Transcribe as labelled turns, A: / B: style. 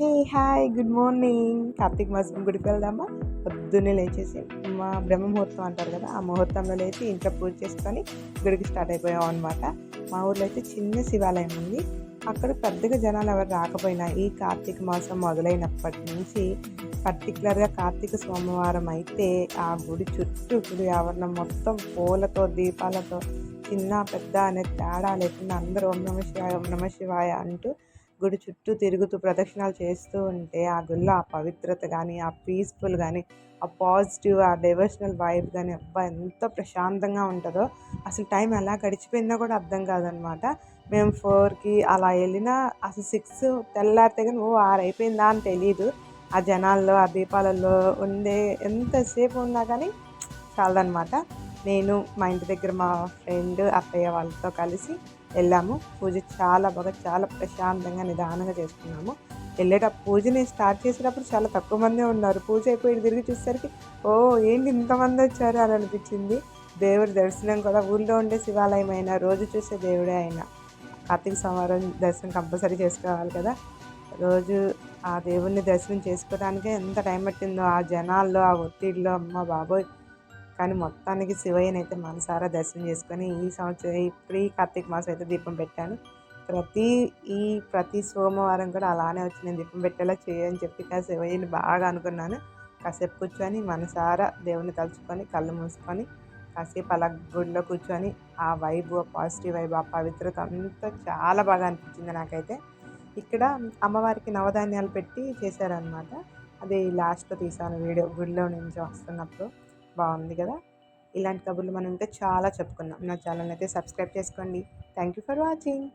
A: Hey hi good morning. Karthika మాసం గుడికి వెళ్దామా? పొద్దున్నే లేచేసి మా బ్రహ్మ ముహూర్తం అంటారు కదా ఆ ముహూర్తంలో లేచి ఇంట్లో పూజ చేసుకొని గుడికి స్టార్ట్ అయిపోయాం అనమాట మా ఊర్లో అయితే చిన్న శివాలయం ఉంది. అక్కడ పెద్దగా జనాలు ఎవరు రాకపోయినా ఈ కార్తీక మాసం మొదలైనప్పటి నుంచి పర్టికులర్గా కార్తీక సోమవారం అయితే ఆ గుడి చుట్టూ గుడి ఆవరణం మొత్తం పూలతో దీపాలతో చిన్న పెద్ద అనే తేడా లేకుండా అందరూ ఓం నమ శివాయ ఓం నమ శివాయ అంటూ గుడి చుట్టూ తిరుగుతూ ప్రదక్షిణాలు చేస్తూ ఉంటే ఆ గుళ్ళో ఆ పవిత్రత కానీ ఆ పీస్ఫుల్ కానీ ఆ పాజిటివ్ ఆ డైవర్షనల్ వైబ్ కానీ అబ్బా ఎంత ప్రశాంతంగా ఉంటుందో. అసలు టైం ఎలా గడిచిపోయిందో కూడా అర్థం కాదనమాట. మేము ఫోర్కి అలా వెళ్ళినా అసలు సిక్స్ తెల్లారితే కానీ ఓ ఆరు అయిపోయిందా? అని తెలియదు ఆ జనాల్లో ఆ దీపాలలో ఉండే ఎంతసేపు ఉన్నా కానీ చాలదనమాట. నేను మా ఇంటి దగ్గర మా ఫ్రెండ్ అత్తయ్య వాళ్ళతో కలిసి వెళ్ళాము. పూజ చాలా బాగా చాలా ప్రశాంతంగా నిదానంగా చేసుకున్నాము. వెళ్ళేటప్పుడు పూజని స్టార్ట్ చేసేటప్పుడు చాలా తక్కువ మందే ఉన్నారు. పూజ అయిపోయి తిరిగి చూసేసరికి ఓ ఏంటి ఇంతమంది వచ్చారు? అని అనిపించింది. దేవుడి దర్శనం కూడా ఊళ్ళో ఉండే శివాలయం అయినా రోజు చూసే దేవుడే అయినా. కార్తీక సోమవారం దర్శనం కంపల్సరీ చేసుకోవాలి కదా. రోజు ఆ దేవుణ్ణి దర్శనం చేసుకోవడానికే ఎంత టైం పట్టిందో ఆ జనాల్లో ఆ ఒత్తిడిలో అమ్మ బాబోయ్ కానీ మొత్తానికి శివయ్యని అయితే మనసారా దర్శనం చేసుకొని ఈ సంవత్సరం ఇప్పుడు ఈ కార్తీక మాసం అయితే దీపం పెట్టాను. ప్రతి ఈ ప్రతి సోమవారం కూడా అలానే వచ్చి నేను దీపం పెట్టేలా చేయని చెప్పి కానీ శివయ్యని బాగా అనుకున్నాను. కాసేపు కూర్చొని మనసారా దేవుని తలుచుకొని కళ్ళు మూసుకొని కాసేపు అలా గుడిలో కూర్చొని ఆ వైబ్ ఆ పాజిటివ్ వైబ్ ఆ పవిత్రత అంతా చాలా బాగా అనిపించింది నాకైతే. ఇక్కడ అమ్మవారికి నవధాన్యాలు పెట్టి చేశారనమాట అది లాస్ట్లో తీసాను వీడియో గుడిలో నుంచి వస్తున్నప్పుడు. బాగుంది కదా? ఇలాంటి కబుర్లు మనం ఇంకా చాలా చెప్పుకున్నాం. నా ఛానల్ అయితే సబ్స్క్రైబ్ చేసుకోండి. Thank you for watching.